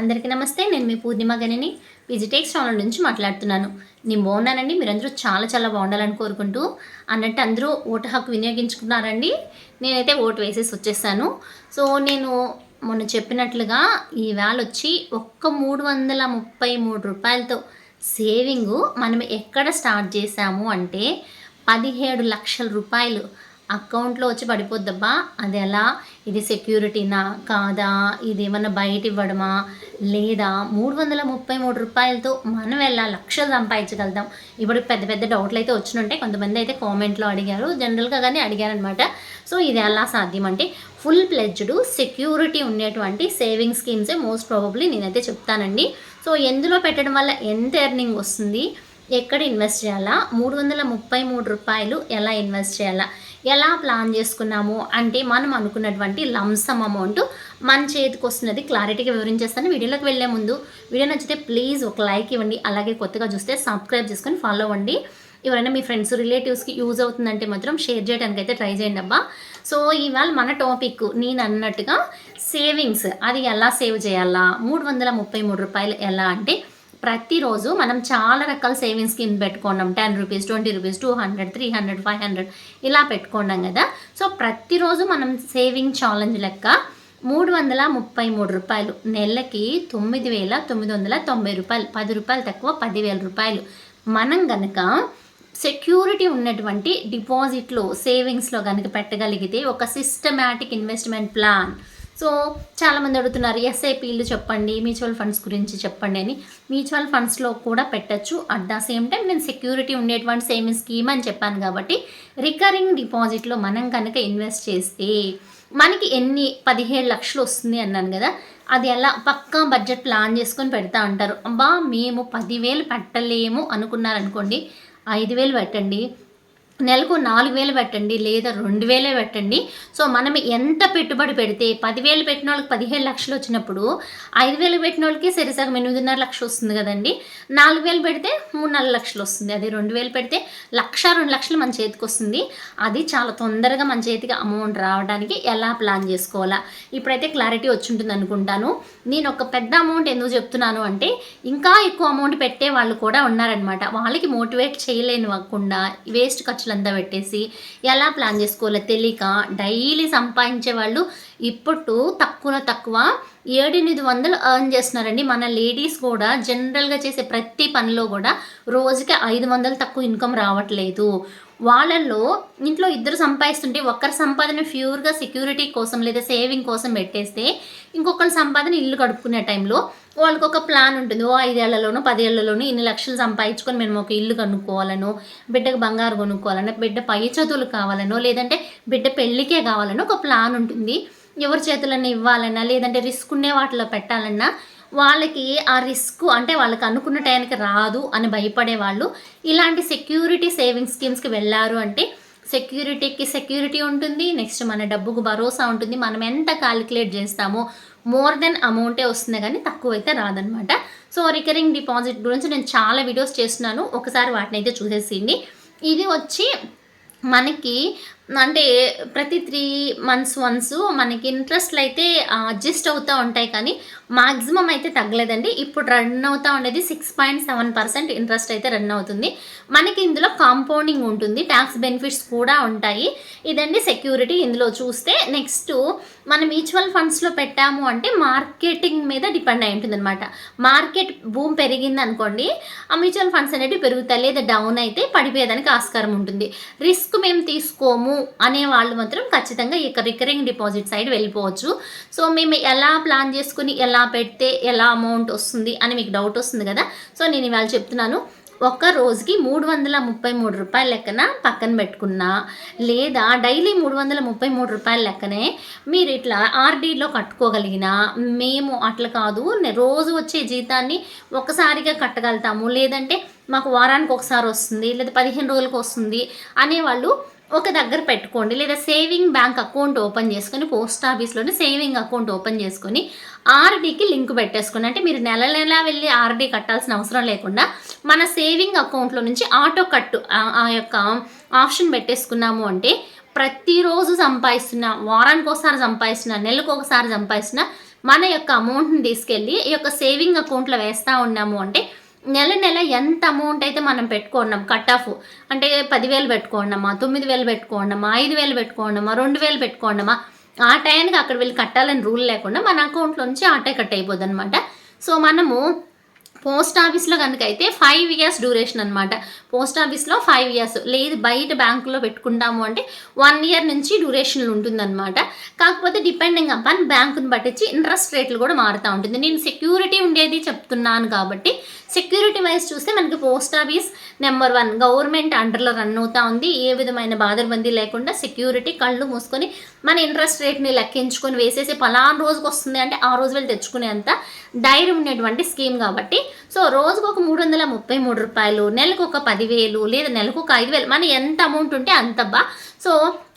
అందరికీ నమస్తే నేను మీ పూర్ణిమ గనిని విజిటేక్స్ ఛానల్ నుంచి మాట్లాడుతున్నాను. నేను బాగున్నానండి మీరందరూ చాలా చాలా బాగుండాలని కోరుకుంటూ అన్నట్టు అందరూ ఓటు హక్కు వినియోగించుకున్నారండి. నేనైతే ఓటు వేసేసి వచ్చేసాను. సో నేను మొన్న చెప్పినట్లుగా ఈ వేళ వచ్చి ఒక్క మూడు వందల ముప్పై మూడు రూపాయలతో సేవింగ్ మనం ఎక్కడ స్టార్ట్ చేసాము అంటే పదిహేడు లక్షల రూపాయలు అకౌంట్లో వచ్చి పడిపోద్దబ్బా. అది ఎలా? ఇది సెక్యూరిటీనా? కాదా? ఇది ఏమన్నా బయట ఇవ్వడమా? లేదా? మూడు వందల ముప్పై మూడు రూపాయలతో మనం ఎలా లక్షలు సంపాదించగలుగుతాం? ఇప్పుడు పెద్ద పెద్ద డౌట్లు అయితే వచ్చినుంటాయి కొంతమంది అయితే కామెంట్లో అడిగారు. జనరల్గా కానీ అడిగారనమాట సో ఇది ఎలా సాధ్యం అంటే ఫుల్ ప్లెడ్జ్డ్ సెక్యూరిటీ ఉండేటువంటి సేవింగ్ స్కీమ్సే మోస్ట్ ప్రాబబ్లీ నేనైతే చెప్తానండి. సో ఎందులో పెట్టడం వల్ల ఎంత ఎర్నింగ్ వస్తుంది? ఎక్కడ ఇన్వెస్ట్ చేయాలా? మూడు వందల ముప్పై మూడు రూపాయలు ఎలా ఇన్వెస్ట్ చేయాలా? ఎలా ప్లాన్ చేసుకున్నాము అంటే మనం అనుకున్నటువంటి లంసమ్ అమౌంట్ మన చేతికి వస్తున్నది క్లారిటీగా వివరించేస్తాను. వీడియోలోకి వెళ్ళే ముందు వీడియో నచ్చితే ప్లీజ్ ఒక లైక్ ఇవ్వండి. అలాగే కొత్తగా చూస్తే సబ్స్క్రైబ్ చేసుకొని ఫాలో అవ్వండి. ఎవరైనా మీ ఫ్రెండ్స్ రిలేటివ్స్కి యూజ్ అవుతుందంటే మాత్రం షేర్ చేయడానికి అయితే ట్రై చేయండి అబ్బా. సో ఇవాళ మన టాపిక్ నేను అన్నట్టుగా సేవింగ్స్ అది ఎలా సేవ్ చేయాలా? మూడు వందల ముప్పై మూడు రూపాయలు ఎలా అంటే ప్రతిరోజు మనం చాలా రకాల సేవింగ్స్ స్కీమ్ పెట్టుకున్నాం ten rupees twenty rupees two hundred three hundred five hundred ఇలా పెట్టుకున్నాం కదా. సో ప్రతిరోజు మనం సేవింగ్ ఛాలెంజ్ లెక్క మూడు వందల ముప్పై మూడు రూపాయలు. నెలకి తొమ్మిది వేల తొమ్మిది వందల తొంభై రూపాయలు. పది రూపాయలు తక్కువ పదివేల రూపాయలు. మనం గనక సెక్యూరిటీ ఉన్నటువంటి డిపాజిట్లో సేవింగ్స్లో కనుక పెట్టగలిగితే ఒక సిస్టమాటిక్ ఇన్వెస్ట్మెంట్ ప్లాన్ సో చాలామంది అడుగుతున్నారు ఎస్ఐపీలు చెప్పండి మ్యూచువల్ ఫండ్స్ గురించి చెప్పండి అని. మ్యూచువల్ ఫండ్స్లో కూడా పెట్టచ్చు. అట్ ద సేమ్ టైం నేను సెక్యూరిటీ ఉండేటువంటి సేవింగ్ స్కీమ్ అని చెప్పాను కాబట్టి రికరింగ్ డిపాజిట్లో మనం కనుక ఇన్వెస్ట్ చేస్తే మనకి ఎన్ని పదిహేడు లక్షలు వస్తుంది అన్నాను కదా అది ఎలా పక్కా బడ్జెట్ ప్లాన్ చేసుకొని పెడతా ఉంటారు అబ్బా మేము పదివేలు పెట్టలేము అనుకున్నారనుకోండి ఐదు వేలు పెట్టండి. నెలకు నాలుగు వేలు పెట్టండి లేదా రెండు వేలే పెట్టండి. సో మనం ఎంత పెట్టుబడి పెడితే పదివేలు పెట్టిన వాళ్ళకి పదిహేడు లక్షలు వచ్చినప్పుడు ఐదు వేలు పెట్టిన వాళ్ళకి సరిసగం ఎనిమిదిన్నర లక్షలు వస్తుంది కదండి. నాలుగు వేలు పెడితే మూడున్నర లక్షలు వస్తుంది. అది రెండు వేలు పెడితే లక్ష రెండు లక్షలు మన చేతికి వస్తుంది. అది చాలా తొందరగా మన చేతికి అమౌంట్ రావడానికి ఎలా ప్లాన్ చేసుకోవాలా? ఇప్పుడైతే క్లారిటీ వచ్చి ఉంటుంది అనుకుంటాను. నేను ఒక పెద్ద అమౌంట్ ఎందుకు చెప్తున్నాను అంటే ఇంకా ఎక్కువ అమౌంట్ పెట్టే వాళ్ళు కూడా ఉన్నారనమాట వాళ్ళకి మోటివేట్ చేయలేని వేస్ట్ వేస్ట్ ఖర్చులంతా పెట్టేసి ఎలా ప్లాన్ చేసుకోవాలో తెలియక డైలీ సంపాదించే వాళ్ళు ఇప్పుడు తక్కువ తక్కువ ఏడెనిమిది వందలు ఎర్న్ చేస్తున్నారండి. మన లేడీస్ కూడా జనరల్గా చేసే ప్రతి పనిలో కూడా రోజుకి ఐదు వందలు తక్కువ ఇన్కమ్ రావట్లేదు. వాళ్ళల్లో ఇంట్లో ఇద్దరు సంపాదిస్తుంటే ఒక్కరి సంపాదన ప్యూర్గా సెక్యూరిటీ కోసం లేదా సేవింగ్ కోసం పెట్టేస్తే ఇంకొకరి సంపాదన ఇల్లు కడుపుకునే టైంలో వాళ్ళకి ఒక ప్లాన్ ఉంటుంది. ఓ ఐదేళ్ళలోనో పదేళ్ళలోనో ఇన్ని లక్షలు సంపాదించుకొని మేము ఒక ఇల్లు కనుక్కోవాలనో బిడ్డకు బంగారు కొనుక్కోవాలనో బిడ్డ పై చదువులు కావాలనో లేదంటే బిడ్డ పెళ్ళికే కావాలనో ఒక ప్లాన్ ఉంటుంది. ఎవరి చేతులన్నా ఇవ్వాలన్నా లేదంటే రిస్క్ ఉండే వాటిలో పెట్టాలన్నా వాళ్ళకి ఆ రిస్క్ అంటే వాళ్ళకి అనుకున్న టైంకి రాదు అని భయపడే వాళ్ళు ఇలాంటి సెక్యూరిటీ సేవింగ్ స్కీమ్స్కి వెళ్ళారు అంటే సెక్యూరిటీకి సెక్యూరిటీ ఉంటుంది. నెక్స్ట్ మన డబ్బుకు భరోసా ఉంటుంది. మనం ఎంత క్యాలిక్యులేట్ చేస్తామో మోర్ దెన్ అమౌంటే వస్తుంది కానీ తక్కువ అయితే రాదనమాట సో రికరింగ్ డిపాజిట్ గురించి నేను చాలా వీడియోస్ చేస్తున్నాను. ఒకసారి వాటిని అయితే చూసేసింది ఇది వచ్చి మనకి అంటే ప్రతి త్రీ మంత్స్ వన్స్ మనకి ఇంట్రెస్ట్లు అయితే అడ్జస్ట్ అవుతూ ఉంటాయి కానీ మాక్సిమం అయితే తగ్గలేదండి. ఇప్పుడు రన్ అవుతూ ఉండేది six point seven percent interest అయితే రన్ అవుతుంది. మనకి ఇందులో కాంపౌండింగ్ ఉంటుంది ట్యాక్స్ బెనిఫిట్స్ కూడా ఉంటాయి. ఇదండి సెక్యూరిటీ ఇందులో చూస్తే నెక్స్ట్ మనం మ్యూచువల్ ఫండ్స్లో పెట్టాము అంటే మార్కెటింగ్ మీద డిపెండ్ అయి ఉంటుంది అనమాట మార్కెట్ భూమి పెరిగింది అనుకోండి ఆ మ్యూచువల్ ఫండ్స్ అనేవి పెరుగుతాయి లేదా డౌన్ అయితే పడిపోయేదానికి ఆస్కారం ఉంటుంది. రిస్క్ మేము తీసుకోము అనే వాళ్ళు మాత్రం ఖచ్చితంగా ఇక రికరింగ్ డిపాజిట్ సైడ్ వెళ్ళిపోవచ్చు. సో మేము ఎలా ప్లాన్ చేసుకుని ఎలా పెడితే ఎలా అమౌంట్ వస్తుంది అని మీకు డౌట్ వస్తుంది కదా? సో నేను ఇవాళ చెప్తున్నాను. ఒక్క రోజుకి మూడు వందల ముప్పై మూడు రూపాయల లెక్కన పక్కన పెట్టుకున్నా లేదా డైలీ మూడు వందల ముప్పై మూడు రూపాయల లెక్కనే మీరు ఇట్లా ఆర్డీలో కట్టుకోగలిగిన మేము అట్లా కాదు రోజు వచ్చే జీతాన్ని ఒకసారిగా కట్టగలుగుతాము. లేదంటే మాకు వారానికి ఒకసారి వస్తుంది లేదా పదిహేను రోజులకు వస్తుంది అనేవాళ్ళు ఒక దగ్గర పెట్టుకోండి లేదా సేవింగ్ బ్యాంక్ అకౌంట్ ఓపెన్ చేసుకొని పోస్ట్ ఆఫీస్లోనే సేవింగ్ అకౌంట్ ఓపెన్ చేసుకొని ఆర్డీకి లింక్ పెట్టేసుకోండి అంటే మీరు నెల నెల వెళ్ళి ఆర్డీ కట్టాల్సిన అవసరం లేకుండా మన సేవింగ్ అకౌంట్లో నుంచి ఆటో కట్టు ఆ యొక్క ఆప్షన్ పెట్టేసుకున్నాము అంటే ప్రతిరోజు సంపాదిస్తున్న వారానికి ఒకసారి సంపాదిస్తున్న నెలకు ఒకసారి సంపాదిస్తున్న మన యొక్క అమౌంట్ని తీసుకెళ్ళి ఈ యొక్క సేవింగ్ అకౌంట్లో వేస్తూ ఉన్నాము అంటే నెల నెల ఎంత అమౌంట్ అయితే మనం పెట్టుకున్నాం? కట్ ఆఫ్ అంటే పదివేలు పెట్టుకోండమ్మా తొమ్మిది వేలు పెట్టుకోండమా ఐదు వేలు పెట్టుకోండమా రెండు వేలు పెట్టుకోండమ్మా ఆ టైంకి అక్కడ వెళ్ళి కట్టాలని రూల్ లేకుండా మన అకౌంట్లో నుంచి ఆటే కట్ అయిపోద్ది అనమాట సో మనము పోస్ట్ ఆఫీస్లో కనుక అయితే ఫైవ్ ఇయర్స్ డ్యూరేషన్ అనమాట పోస్ట్ ఆఫీస్లో ఫైవ్ ఇయర్స్ లేదు బయట బ్యాంకులో పెట్టుకుంటాము అంటే వన్ ఇయర్ నుంచి డ్యూరేషన్లు ఉంటుందన్నమాట. కాకపోతే డిపెండింగ్ అపాన్ బ్యాంకుని పట్టించి ఇంట్రెస్ట్ రేట్లు కూడా మారుతూ ఉంటుంది. నేను సెక్యూరిటీ ఉండేది చెప్తున్నాను కాబట్టి సెక్యూరిటీ వైజ్ చూస్తే మనకి post office number one government అండర్లో run అవుతా ఉంది. ఏ విధమైన బాధరబందీ లేకుండా సెక్యూరిటీ కళ్ళు మూసుకొని మన ఇంట్రెస్ట్ రేట్ని లెక్కించుకొని వేసేసి పలానా రోజుకి వస్తుంది అంటే ఆ రోజు వెళ్ళి తెచ్చుకునేంత ధైర్యం ఉండేటువంటి స్కీమ్ కాబట్టి సో రోజుకు ఒక మూడు వందల ముప్పై మూడు రూపాయలు నెలకు ఒక పదివేలు లేదా నెలకు ఒక ఐదు వేలు మన ఎంత అమౌంట్ ఉంటే అంతబ్బా సో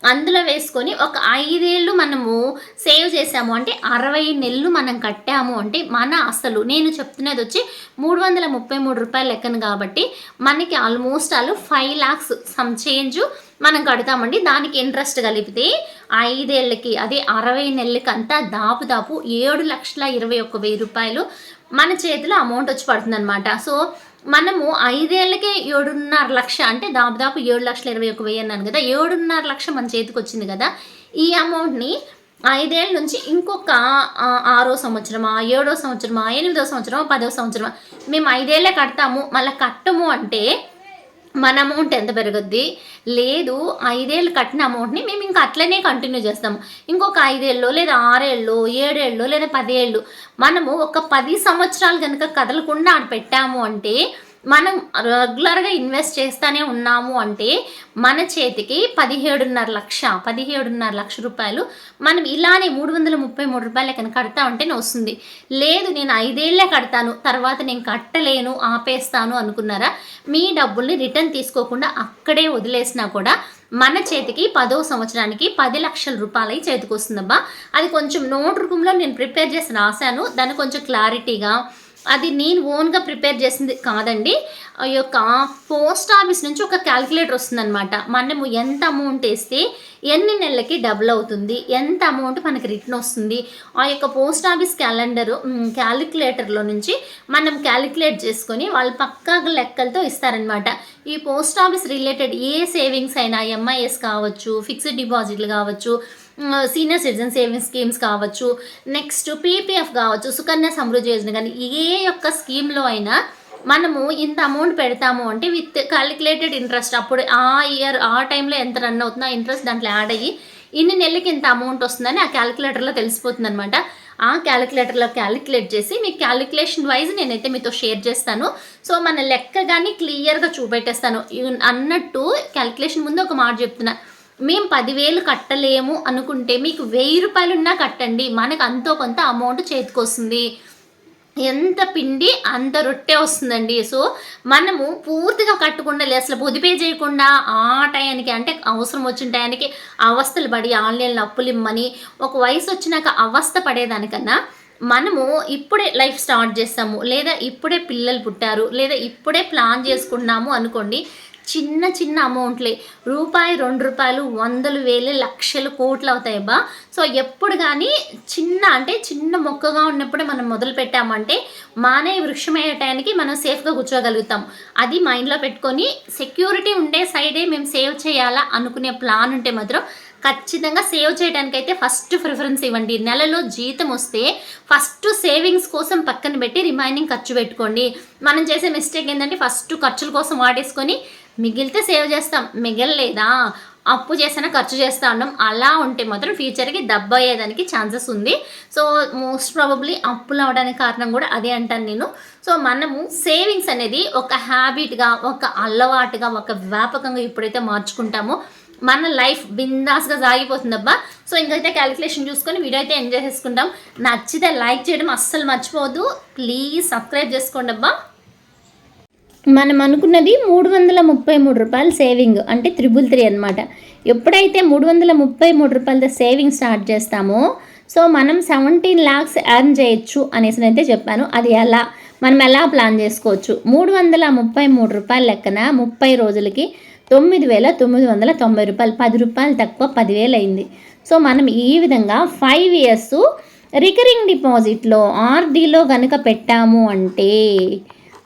అందులో వేసుకొని ఒక ఐదేళ్ళు మనము సేవ్ చేసాము అంటే అరవై నెలలు మనం కట్టాము అంటే మన అసలు నేను చెప్తున్నది వచ్చి మూడు వందల ముప్పై మూడు రూపాయలు లెక్కను కాబట్టి మనకి almost all five lakhs some change మనం కడతామండి. దానికి ఇంట్రెస్ట్ కలిపితే ఐదేళ్ళకి అదే అరవై నెలలకి అంతా దాపు దాపు ఏడు లక్షల ఇరవై ఒక్క వెయ్యి రూపాయలు మన చేతిలో అమౌంట్ వచ్చి పడుతుంది అనమాట సో మనము ఐదేళ్ళకే ఏడున్నర లక్ష అంటే దాదాపు ఏడు లక్షల ఇరవై ఒక వెయ్యి అన్నాను కదా ఏడున్నర లక్ష మన చేతికి వచ్చింది కదా ఈ అమౌంట్ని ఐదేళ్ళ నుంచి ఇంకొక ఆరో సంవత్సరమా ఏడో సంవత్సరమా ఎనిమిదో సంవత్సరమా పదో సంవత్సరమా మేము ఐదేళ్ళే కడతాము మళ్ళీ కట్టము అంటే మన అమౌంట్ ఎంత పెరుగుద్ది? లేదు ఐదేళ్ళు కట్టిన అమౌంట్ని మేము ఇంకా అట్లనే కంటిన్యూ చేస్తాము. ఇంకొక ఐదేళ్ళు లేదా ఆరేళ్ళు ఏడేళ్ళు లేదా పదేళ్ళు మనము ఒక పది సంవత్సరాలు కనుక కదలకుండా ఆడ పెట్టాము అంటే మనం రెగ్యులర్గా ఇన్వెస్ట్ చేస్తూనే ఉన్నాము అంటే మన చేతికి పదిహేడున్నర లక్ష పదిహేడున్నర లక్ష రూపాయలు మనం ఇలానే మూడు వందల ముప్పై మూడు రూపాయలు కనుక కడతా ఉంటేనే వస్తుంది. లేదు నేను ఐదేళ్ళే కడతాను తర్వాత నేను కట్టలేను ఆపేస్తాను అనుకున్నారా? మీ డబ్బుల్ని రిటర్న్ తీసుకోకుండా అక్కడే వదిలేసినా కూడా మన చేతికి పదో సంవత్సరానికి పది లక్షల రూపాయలు చేతికి వస్తుందబ్బా అది కొంచెం నోట్ రూపంలో నేను ప్రిపేర్ చేసి రాశాను. దాన్ని కొంచెం క్లారిటీగా అది నేను ఓన్గా ప్రిపేర్ చేసింది కాదండి. ఆ యొక్క పోస్ట్ ఆఫీస్ నుంచి ఒక క్యాలిక్యులేటర్ వస్తుందన్నమాట. మనము ఎంత అమౌంట్ వేస్తే ఎన్ని నెలలకి డబుల్ అవుతుంది ఎంత అమౌంట్ మనకి రిటర్న్ వస్తుంది ఆ యొక్క పోస్ట్ ఆఫీస్ క్యాలెండర్ క్యాలిక్యులేటర్లో నుంచి మనం క్యాలిక్యులేట్ చేసుకొని వాళ్ళు పక్కా లెక్కలతో ఇస్తారనమాట ఈ పోస్ట్ ఆఫీస్ రిలేటెడ్ ఏ సేవింగ్స్ అయినా ఎంఐఎస్ కావచ్చు ఫిక్స్డ్ డిపాజిట్లు కావచ్చు సీనియర్ సిటిజన్ సేవింగ్ స్కీమ్స్ కావచ్చు నెక్స్ట్ పీపీఎఫ్ కావచ్చు సుకన్య సమృద్ధి యోజన కానీ ఏ యొక్క స్కీమ్లో అయినా మనము ఇంత అమౌంట్ పెడతాము అంటే విత్ క్యాలిక్యులేటెడ్ ఇంట్రెస్ట్. అప్పుడు ఆ ఇయర్ ఆ టైంలో ఎంత రన్ అవుతుందో ఆ ఇంట్రెస్ట్ దాంట్లో యాడ్ అయ్యి ఇన్ని నెలలకి ఇంత అమౌంట్ వస్తుందని ఆ క్యాలిక్యులేటర్లో తెలిసిపోతుంది అనమాట ఆ క్యాలిక్యులేటర్లో క్యాలిక్యులేట్ చేసి మీ క్యాలిక్యులేషన్ వైజ్ నేనైతే మీతో షేర్ చేస్తాను. సో మన లెక్క కానీ క్లియర్గా చూపెట్టేస్తాను. అన్నట్టు క్యాలిక్యులేషన్ ముందు ఒక మాట చెప్తున్నా. మేము పదివేలు కట్టలేము అనుకుంటే మీకు వెయ్యి రూపాయలున్నా కట్టండి. మనకు అంతో కొంత అమౌంట్ చేతికొస్తుంది. ఎంత పిండి అంత రొట్టె వస్తుందండి. సో మనము పూర్తిగా కట్టకుండా లే- అసలు పొదిపే చేయకుండా ఆ టయానికి అంటే అవసరం వచ్చిన టయానికి అవస్థలు పడి ఆన్లైన్లో అప్పులు ఇమ్మని ఒక వయసు వచ్చినాక అవస్థ పడేదానికన్నా మనము ఇప్పుడే లైఫ్ స్టార్ట్ చేస్తాము. లేదా ఇప్పుడే పిల్లలు పుట్టారు. లేదా ఇప్పుడే ప్లాన్ చేసుకున్నాము అనుకోండి చిన్న చిన్న అమౌంట్లే. రూపాయి రెండు రూపాయలు వందలు వేలు లక్షలు కోట్లు అవుతాయి బా సో ఎప్పుడు కానీ చిన్న అంటే చిన్న మొక్కగా ఉన్నప్పుడే మనం మొదలు పెట్టామంటే మానే వృక్షం అయ్యే మనం సేఫ్గా కూర్చోగలుగుతాం. అది మైండ్లో పెట్టుకొని సెక్యూరిటీ ఉండే సైడే మేము సేవ్ చేయాలా అనుకునే ప్లాన్ ఉంటే మాత్రం ఖచ్చితంగా సేవ్ చేయడానికి అయితే ఫస్ట్ ప్రిఫరెన్స్ ఇవ్వండి. నెలలో జీతం వస్తే ఫస్ట్ సేవింగ్స్ కోసం పక్కన పెట్టి రిమైనింగ్ ఖర్చు పెట్టుకోండి. మనం చేసే మిస్టేక్ ఏంటంటే ఫస్ట్ ఖర్చుల కోసం వాడేసుకొని మిగిలితే సేవ్ చేస్తాం. మిగలలేదా? అప్పు చేసినా ఖర్చు చేస్తా ఉన్నాం అలా ఉంటే మాత్రం ఫ్యూచర్కి దెబ్బ అయ్యేదానికి ఛాన్సెస్ ఉంది. సో మోస్ట్ ప్రాబబ్లీ అప్పులు అవడానికి కారణం కూడా అదే అంటాను నేను. సో మనము సేవింగ్స్ అనేది ఒక హ్యాబిట్గా ఒక అలవాటుగా ఒక వ్యాపకంగా ఎప్పుడైతే మార్చుకుంటామో. మన లైఫ్ బిందాస్గా సాగిపోతుందబ్బా. సో ఇంకైతే క్యాలిక్యులేషన్ చూసుకొని వీడియో అయితే ఎంజాయ్ చేసుకుంటాం నచ్చితే లైక్ చేయడం అస్సలు మర్చిపోవద్దు. ప్లీజ్ సబ్స్క్రైబ్ చేసుకోండి అబ్బా మనం అనుకున్నది మూడు వందల ముప్పై మూడు రూపాయలు సేవింగ్ అంటే త్రిబుల్ త్రీ అనమాట ఎప్పుడైతే మూడు వందల ముప్పై మూడు రూపాయలతో సేవింగ్ స్టార్ట్ చేస్తామో సో మనం సెవెంటీన్ ల్యాక్స్ ఎర్న్ చేయొచ్చు అనేసి అయితే చెప్పాను. అది ఎలా? మనం ఎలా ప్లాన్ చేసుకోవచ్చు? మూడు వందల ముప్పై మూడు రూపాయల లెక్కన ముప్పై రోజులకి తొమ్మిది వేల తొమ్మిది వందల తొంభై రూపాయలు పది రూపాయలు తక్కువ పదివేలు అయింది. సో మనం ఈ విధంగా ఫైవ్ ఇయర్స్ రికరింగ్ డిపాజిట్లో ఆర్డీలో కనుక పెట్టాము అంటే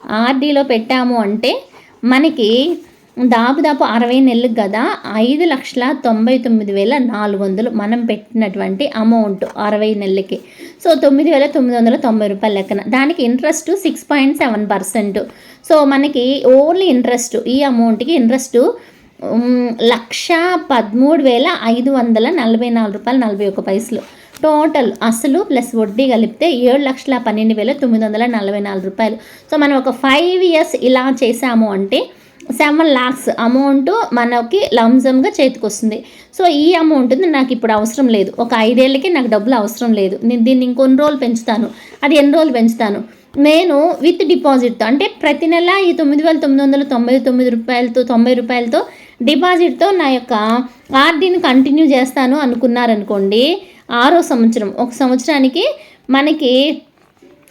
ఆర్డీలో పెట్టాము అంటే మనకి దాదాపు అరవై నెలలకు కదా ఐదు లక్షల తొంభై తొమ్మిది వేల నాలుగు వందలు మనం పెట్టినటువంటి అమౌంట్ అరవై నెలలకి. సో తొమ్మిది వేల తొమ్మిది వందల తొంభై రూపాయల లెక్కన. దానికి interest six point seven percent so మనకి ఓన్లీ ఇంట్రెస్ట్ ఈ అమౌంట్కి ఇంట్రెస్ట్ లక్ష పదమూడు వేల ఐదు వందల నలభై నాలుగు రూపాయలు నలభై ఒక పైసలు. టోటల్ అసలు ప్లస్ వడ్డీ కలిపితే ఏడు లక్షల పన్నెండు వేల తొమ్మిది వందల నలభై నాలుగు రూపాయలు. సో మనం ఒక ఫైవ్ ఇయర్స్ ఇలా చేసాము అంటే సెవెన్ లాక్స్ అమౌంట్ మనకి లంజమ్గా చేతికి వస్తుంది. సో ఈ అమౌంట్ నాకు ఇప్పుడు అవసరం లేదు. ఒక ఐదేళ్ళకి నాకు డబ్బులు అవసరం లేదు. నేను దీన్ని ఇంకొన్ని రోజులు పెంచుతాను. అది ఎన్ని రోజులు పెంచుతాను? నేను విత్ డిపాజిట్తో అంటే ప్రతి నెల ఈ తొమ్మిది వేల తొమ్మిది వందల తొంభై తొమ్మిది రూపాయలతో తొంభై రూపాయలతో డిపాజిట్తో నా యొక్క ఆర్డీని కంటిన్యూ చేస్తాను అనుకున్నారనుకోండి ఆరో సంవత్సరం. ఒక సంవత్సరానికి మనకి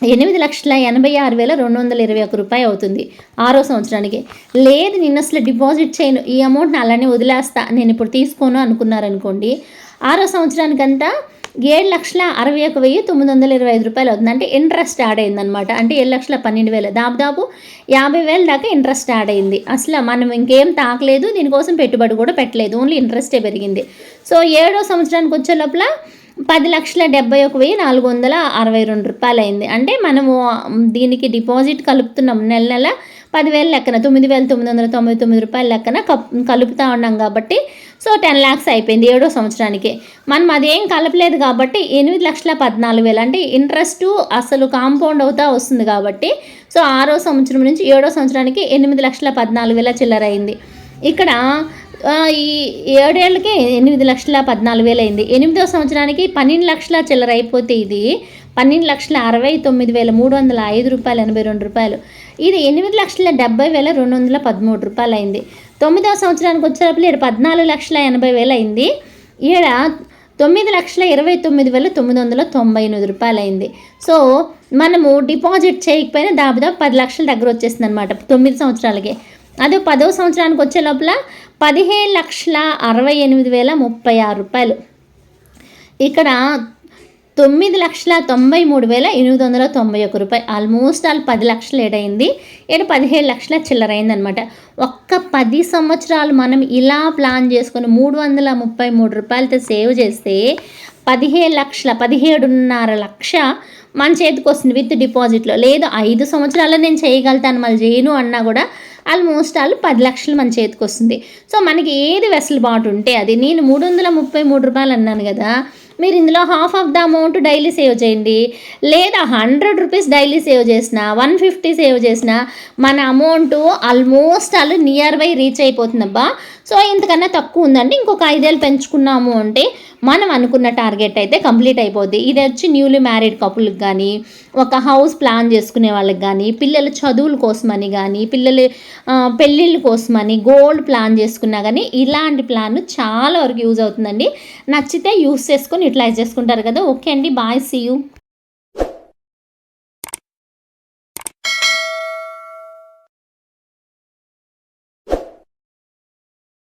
ఎనిమిది లక్షల ఎనభై ఆరు వేల రెండు వందల ఇరవై ఒక రూపాయి అవుతుంది ఆరో సంవత్సరానికి. లేదు నేను అసలు డిపాజిట్ చేయను. ఈ అమౌంట్ని అలానే వదిలేస్తా. నేను ఇప్పుడు తీసుకోను అనుకున్నారనుకోండి. ఆరో సంవత్సరానికంతా ఏడు లక్షల అరవై ఒక వెయ్యి తొమ్మిది వందల ఇరవై ఐదు రూపాయలు అవుతుంది. అంటే ఇంట్రెస్ట్ యాడ్ అయిందనమాట అంటే ఏడు లక్షల పన్నెండు వేలు. దాదాపు యాభై వేల దాకా ఇంట్రెస్ట్ యాడ్ అయింది. అసలు మనం ఇంకేం తాకలేదు. దీనికోసం పెట్టుబడి కూడా పెట్టలేదు. ఓన్లీ ఇంట్రెస్టే పెరిగింది. సో ఏడో సంవత్సరానికి వచ్చే లోపల పది లక్షల డెబ్బై ఒక వెయ్యి నాలుగు వందల అరవై రెండు రూపాయలు అయింది అంటే మనము దీనికి డిపాజిట్ కలుపుతున్నాం. నెల నెల పదివేల లెక్కన తొమ్మిది వేల తొమ్మిది వందల తొంభై తొమ్మిది రూపాయల లెక్కన కలుపుతా కలుపుతూ ఉన్నాం కాబట్టి సో టెన్ ల్యాక్స్ అయిపోయింది ఏడో సంవత్సరానికి. మనం అదేం కలపలేదు కాబట్టి ఎనిమిది లక్షల పద్నాలుగు వేలు. అంటే ఇంట్రెస్ట్ అసలు కాంపౌండ్ అవుతా వస్తుంది కాబట్టి సో ఆరో సంవత్సరం నుంచి ఏడో సంవత్సరానికి ఎనిమిది లక్షల పద్నాలుగు వేల చిల్లర అయింది. ఇక్కడ ఈ ఏడేళ్ళకి ఎనిమిది లక్షల పద్నాలుగు వేలు అయింది. ఎనిమిదో సంవత్సరానికి పన్నెండు లక్షల చిల్లర అయిపోతే ఇది పన్నెండు లక్షల అరవై తొమ్మిది వేల మూడు వందల ఐదు రూపాయలు ఎనభై రెండు రూపాయలు. ఇది ఎనిమిది లక్షల డెబ్బై వేల రెండు వందల పదమూడు రూపాయలు అయింది. తొమ్మిదవ సంవత్సరానికి వచ్చేటప్పుడు ఇక్కడ పద్నాలుగు లక్షల ఎనభై వేలు అయింది. ఈడ తొమ్మిది లక్షల ఇరవై తొమ్మిది వేల తొమ్మిది వందల తొంభై ఎనిమిది రూపాయలు అయింది. సో మనము డిపాజిట్ చేయకపోయినా దాదాపు పది లక్షల దగ్గర వచ్చేసింది అనమాట తొమ్మిది సంవత్సరాలకి. అదే పదవ సంవత్సరానికి వచ్చే లోపల పదిహేను లక్షల అరవై ఎనిమిది వేల ముప్పై ఆరు రూపాయలు. ఇక్కడ తొమ్మిది లక్షల తొంభై మూడు వేల ఎనిమిది వందల తొంభై ఒక రూపాయి ఆల్మోస్ట్ ఆల్ పది లక్షలు ఏడైంది. ఏడు పదిహేడు లక్షల చిల్లర అయిందనమాట ఒక్క పది సంవత్సరాలు మనం ఇలా ప్లాన్ చేసుకొని మూడు వందల ముప్పై మూడు రూపాయలతో సేవ్ చేస్తే పదిహేడు లక్షల పదిహేడున్నర లక్ష మన చేతికి వస్తుంది విత్ డిపాజిట్లో. లేదు ఐదు సంవత్సరాల్లో నేను చేయగలుగుతాను మళ్ళీ చేయను అన్నా కూడా ఆల్మోస్ట్ ఆల్ పది లక్షలు మన చేతికి వస్తుంది. సో మనకి ఏది వెసులుబాటు ఉంటే అది. నేను మూడు వందల ముప్పై మూడు రూపాయలు అన్నాను కదా మీరు ఇందులో half of the amount daily save చేయండి. లేదా హండ్రెడ్ రూపీస్ డైలీ సేవ్ చేసిన వన్ ఫిఫ్టీ సేవ్ చేసిన మన amount almost all near by reach అయిపోతుందబ్బా. So ఇంతకన్నా తక్కువ ఉందండి. ఇంకొక ఐదేళ్ళు పెంచుకున్నాము అంటే మనం అనుకున్న టార్గెట్ అయితే కంప్లీట్ అయిపోద్ది. ఇది వచ్చి న్యూలీ మ్యారీడ్ కపుల్కి కానీ ఒక హౌస్ ప్లాన్ చేసుకునే వాళ్ళకి కానీ పిల్లల చదువుల కోసమని కానీ పిల్లలు పెళ్ళిళ్ళ కోసమని గోల్డ్ ప్లాన్ చేసుకున్నా కానీ ఇలాంటి ప్లాన్ చాలా వరకు యూజ్ అవుతుందండి. నచ్చితే యూస్ చేసుకొని యూటిలైజ్ చేసుకుంటారు కదా. ఓకే అండి బాయ్ సీ యూ